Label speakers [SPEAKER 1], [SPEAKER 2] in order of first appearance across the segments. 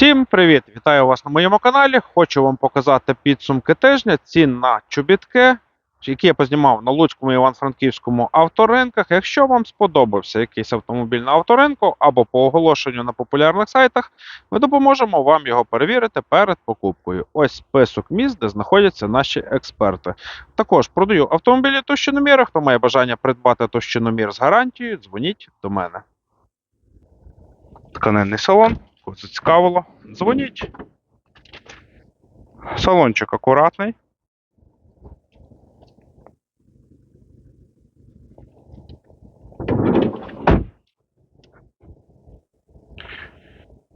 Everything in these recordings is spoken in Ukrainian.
[SPEAKER 1] Всім привіт! Вітаю вас на моєму каналі. Хочу вам показати підсумки тижня цін на чобітки, які я познімав на Луцькому і Івано-Франківському авторинках. Якщо вам сподобався якийсь автомобіль на авторинку або по оголошенню на популярних сайтах, ми допоможемо вам його перевірити перед покупкою. Ось список міст, де знаходяться наші експерти. Також продаю автомобілі товщиноміри. Хто має бажання придбати товщиномір з гарантією, дзвоніть до мене. Тканинний салон. Кого зацікавило, дзвоніть. Салончик акуратний.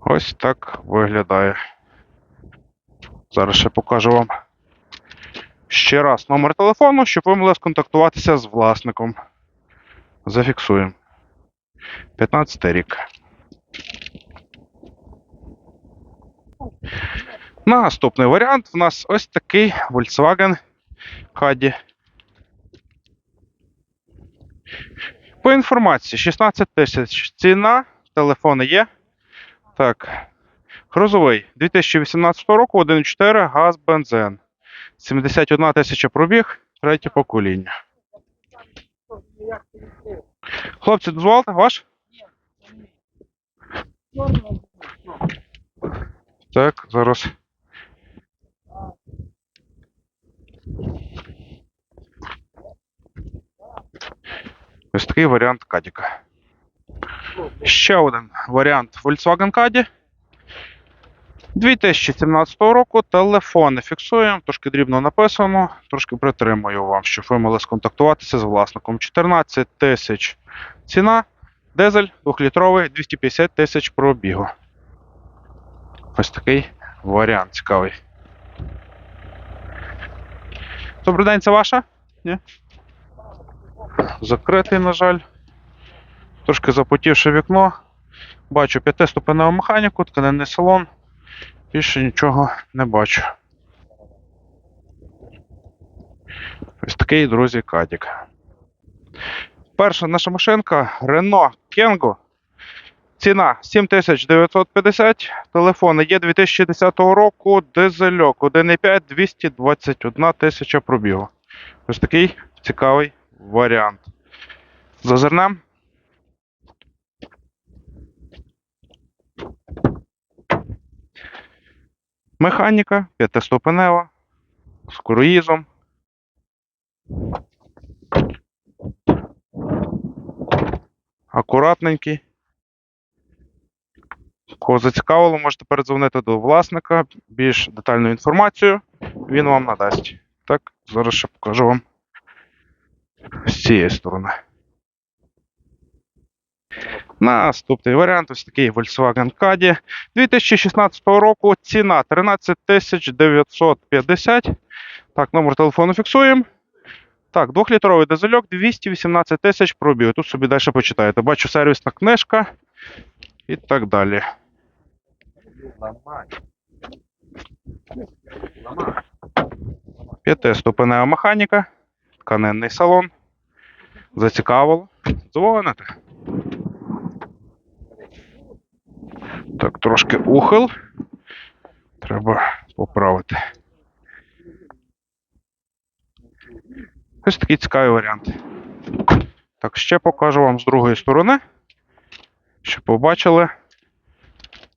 [SPEAKER 1] Ось так виглядає. Зараз ще покажу вам ще раз номер телефону, щоб ви могли сконтактуватися з власником. Зафіксуємо. 15 рік. Наступний варіант у нас ось такий Volkswagen Caddy. По інформації 16 тисяч ціна, телефони є. Так. Грузовий 2018 року 1.4 газ бензин. 71 тисяча пробіг, третє покоління. Хлопці, дозволите, ваш? Так, зараз. Ось такий варіант Кадіка. Ще один варіант Volkswagen Caddy. 2017 року телефони фіксуємо, трошки дрібно написано, трошки притримую вам, щоб ви могли сконтактуватися з власником. 14 тисяч ціна, дизель 2-літровий, 250 тисяч пробігу. Ось такий варіант цікавий. Добрий день, це ваша? Ні? Закритий, на жаль. Трошки запотівше вікно. Бачу п'ятиступеневу механіку, тканинний салон. Більше нічого не бачу. Ось такий, друзі, кадік. Перша наша машинка Renault Kangoo. Ціна 7950. Телефони є 2010 року, дизельок 1,5 221 тисяча пробігу. Ось такий цікавий варіант. Зазирнем. Механіка п'ятиступенева з круїзом. Акуратненький. Кого зацікавило, можете передзвонити до власника. Більш детальну інформацію він вам надасть. Так, зараз ще покажу вам з цієї сторони. Наступний варіант ось такий Volkswagen Caddy 2016 року. Ціна 13 950. Так, номер телефону фіксуємо. Так, двохлітровий дизельок 218 тисяч пробігу. Тут собі далі почитаєте. Бачу сервісна книжка і так далі. П'ятиступенева механіка, тканинний салон. Зацікавило. Дзвоните. Так, трошки ухил. Треба поправити. Ось такий цікавий варіант. Так, ще покажу вам з другої сторони, щоб побачили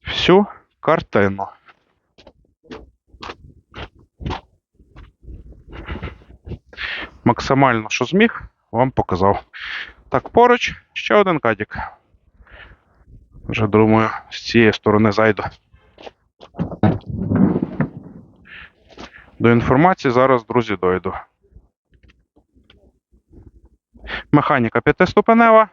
[SPEAKER 1] всю картину. Максимально, що зміг, вам показав. Так, поруч ще один кадік. Вже думаю, з цієї сторони зайду. До інформації зараз, друзі, дойду. Механіка п'ятиступенева.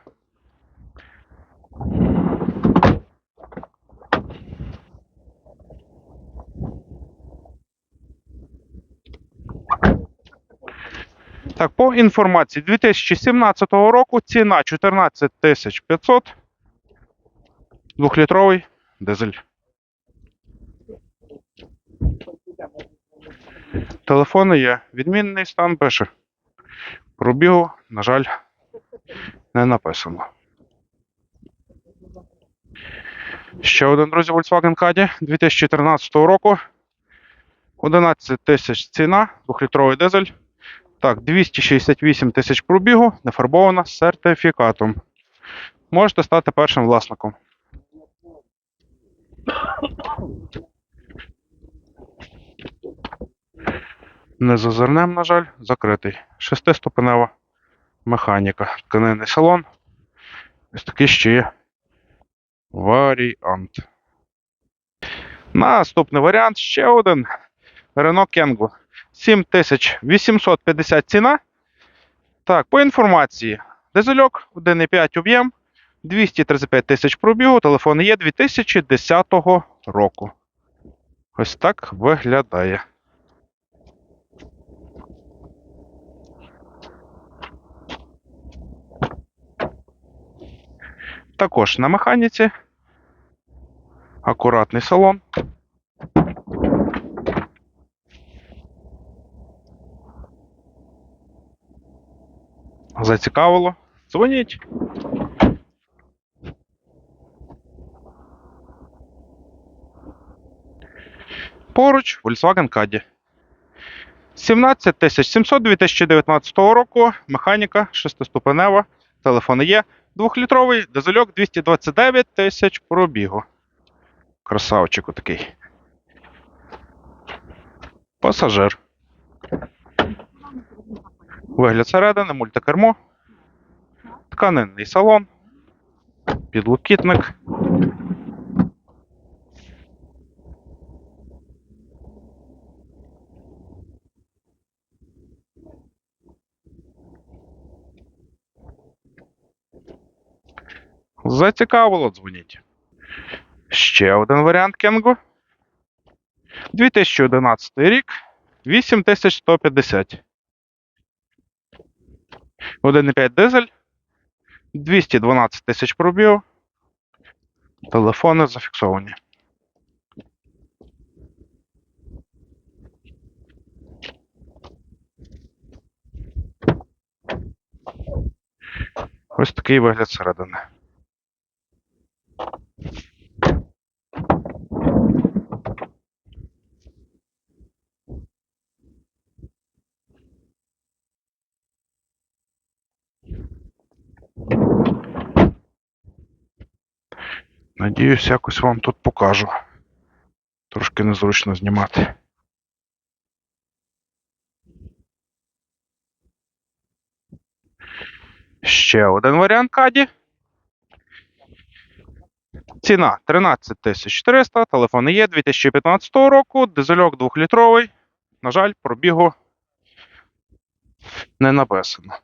[SPEAKER 1] Так, по інформації 2017 року ціна 14 500. Двохлітровий дизель. Телефони є. Відмінний стан пише. Пробігу, на жаль, не написано. Ще один, друзі, Volkswagen Caddy 2013 року. 11 тисяч ціна, 2-літровий дизель. Так, 268 тисяч пробігу, нефарбована з сертифікатом. Можете стати першим власником. Не зазирнем, на жаль, закритий. Шестиступенева механіка. Тканинний салон. Ось такий ще є варіант. Наступний варіант ще один. Renault Kangoo. 7850 ціна. Так, по інформації. Дизельок 1,5 об'єм, 235 тисяч пробігу, телефон є 2010 року. Ось так виглядає. Також на механіці. Акуратний салон. Зацікавило? Дзвоніть. Поруч Volkswagen Caddy. 17 700 2019 року. Механіка шестиступенева. Телефони є. Двохлітровий дизельок 229 тисяч пробігу. Красавчик такий. Пасажир. Вигляд середини, мультикермо. Тканинний салон. Підлокітник. Зацікавило, дзвоніть. Ще один варіант Кенго. 2011 рік. 8150. 1,5 дизель. 212 тисяч пробів. Телефони зафіксовані. Ось такий вигляд середини. Надіюсь, якось вам тут покажу. Трошки незручно знімати. Ще один варіант каді. Ціна 13 400, телефон є 2015 року, дизельок 2-літровий. На жаль, пробігу не написано.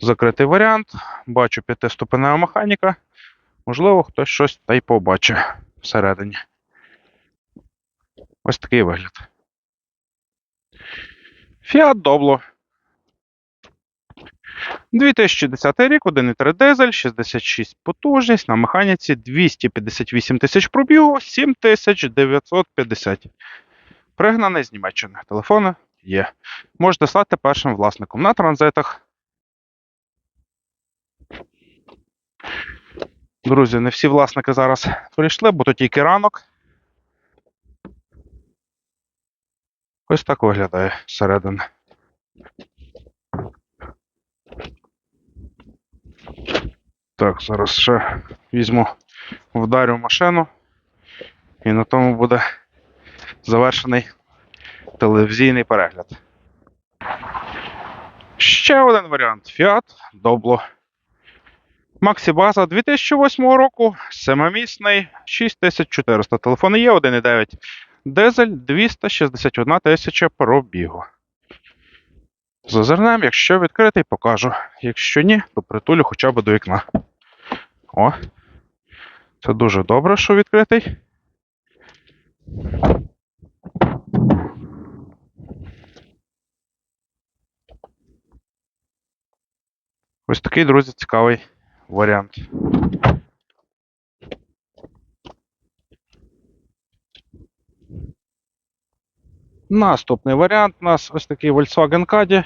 [SPEAKER 1] Закритий варіант. Бачу п'ятиступенева механіка. Можливо, хтось щось та й побачить всередині. Ось такий вигляд. Fiat Doblo. 2010 рік, 1,3 дизель, 66 потужність, на механіці 258 тисяч пробігу, 7950. Пригнаний з Німеччини. Телефони є. Можете стати першим власником на транзитах. Друзі, не всі власники зараз прийшли, бо то тільки ранок. Ось так виглядає зсередини. Так, зараз ще візьму, вдарю машину, і на тому буде завершений телевізійний перегляд. Ще один варіант Fiat Doblo. Максі База 2008 року, семимісний, 6400. Телефон є 1,9. Дизель 261 тисяча пробігу. Зазирнем, якщо відкритий, покажу. Якщо ні, то притулю хоча б до вікна. О. Це дуже добре, що відкритий. Ось такий, друзі, цікавий варіант. Наступний варіант у нас ось такий Volkswagen Caddy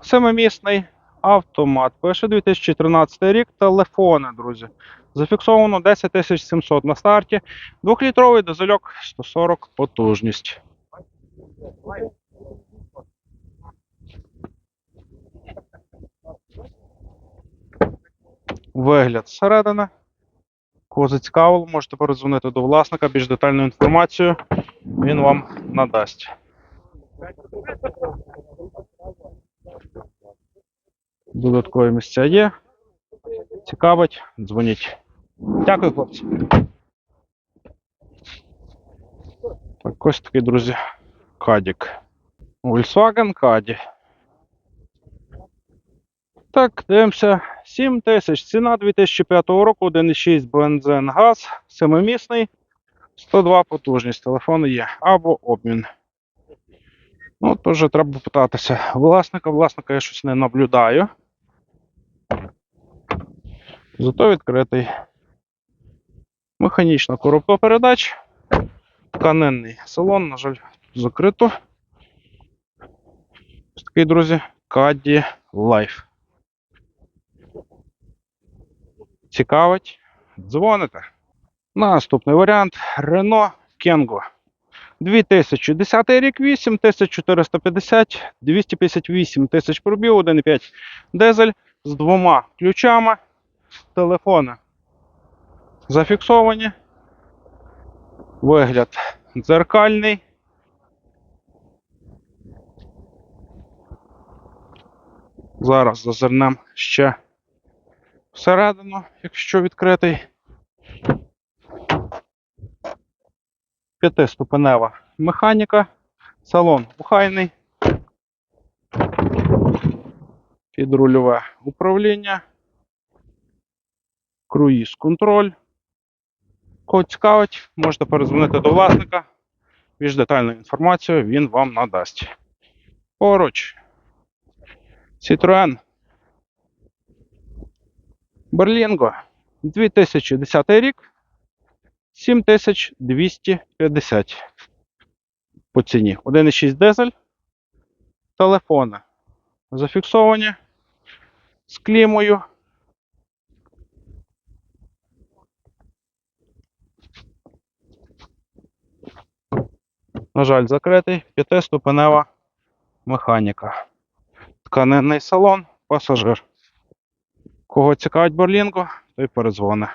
[SPEAKER 1] Семимісний автомат. Пише 2013 рік. Телефони, друзі. Зафіксовано 10 700 на старті. Двохлітровий дизельок 140 потужність. Вигляд зсередини. Кого зацікавило, можете передзвонити до власника, більш детальну інформацію він вам надасть. Додаткові місця є. Цікавить, дзвоніть. Дякую, хлопці. Так, ось такий, друзі, кадік. Volkswagen Caddy. Так, дивимося. 7 тисяч. Ціна 2005 року, 1,6 бензин, газ, семимісний, 102 потужність. Телефон є. Або обмін. Ну, теж треба питатися. Власника, власника я щось не наблюдаю. Зато відкритий. Механічна коробка передач. Тканинний салон, на жаль, закрито. Ось такий, друзі, Caddy Life. Цікавить? Дзвоните. Наступний варіант Renault Kangoo. 2010 рік 8450, 258 тисяч пробіг, 1,5 дизель з двома ключами. Телефони зафіксовані. Вигляд дзеркальний. Зараз зазирнемо ще всередину, якщо відкритий. П'ятиступенева механіка, салон охайний, підрульове управління, круїз контроль. Кого цікавить, можете перезвонити до власника. Більш детальну інформацію він вам надасть. Поруч. Citroen Berlingo 2010 рік 7250 по ціні. 1,6 дизель. Телефони зафіксовані з клімою. На жаль, закритий п'ятиступенева механіка. Тканинний салон, пасажир. Кого цікавить Берлінго, той перезвони.